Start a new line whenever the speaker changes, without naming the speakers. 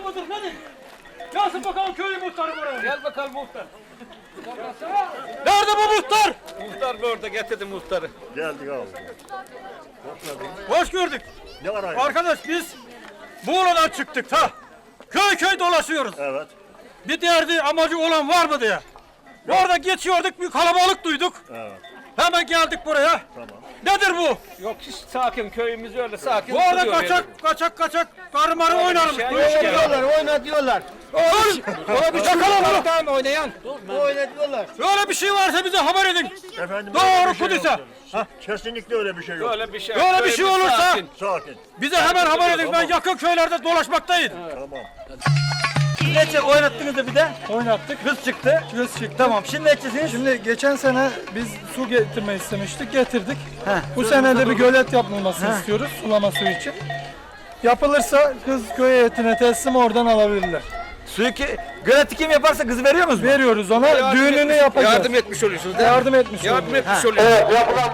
mıdır nedir? Gelsin bakalım köyün muhtarı buraya.
Gel bakalım muhtar.
Nerede bu muhtar?
Muhtar burada getirdim muhtarı.
Geldik abi.
Hoş gördük.
Ne var ayı?
Arkadaş biz Muğla'dan çıktık ta. Köy köy dolaşıyoruz.
Evet.
Bir derdi amacı olan var mı diye. Orada geçiyorduk bir kalabalık duyduk.
Evet.
Hemen geldik buraya.
Tamam.
Nedir bu?
Yok hiç sakin köyümüz öyle sakin.
Bu arada
duruyor
kaçak kaçak kaçak karı marı oynarım.
şey yok
iş
ya.
geliyor.
oyna diyorlar.
Dur! Öyle bir çakalım oğlum.
Tamam oynayan.
Oyna diyorlar.
Böyle bir şey varsa bize haber edin.
Efendim
Doğru
öyle bir şey
Kudüs'e.
yok. Kesinlikle öyle bir şey yok.
Böyle bir şey.
Böyle bir
köyümüz
şey olursa-
sakin.
Sakin.
Bize hemen haber edin. Ben yakın köylerde dolaşmaktayım.
Tamam.
Ne oynattınız da bir de?
Oynattık.
Kız çıktı.
Göz çıktı.
Tamam şimdi ne edeceksiniz?
Şimdi geçen sene biz su getirmeyi istemiştik, getirdik. Bu sene de bir gölet yapılmasını istiyoruz sulama suyu için. Yapılırsa kız köy heyetine teslim oradan alabilirler.
Suyu ki, göleti kim yaparsa kızı veriyor musunuz?
Veriyoruz ona,
Yardım
düğününü
etmiş-
yapacağız.
Yardım etmiş oluyorsunuz değil mi?
Yardım etmiş
Yardım
oluyoruz.
etmiş oluyorsunuz.
yapılan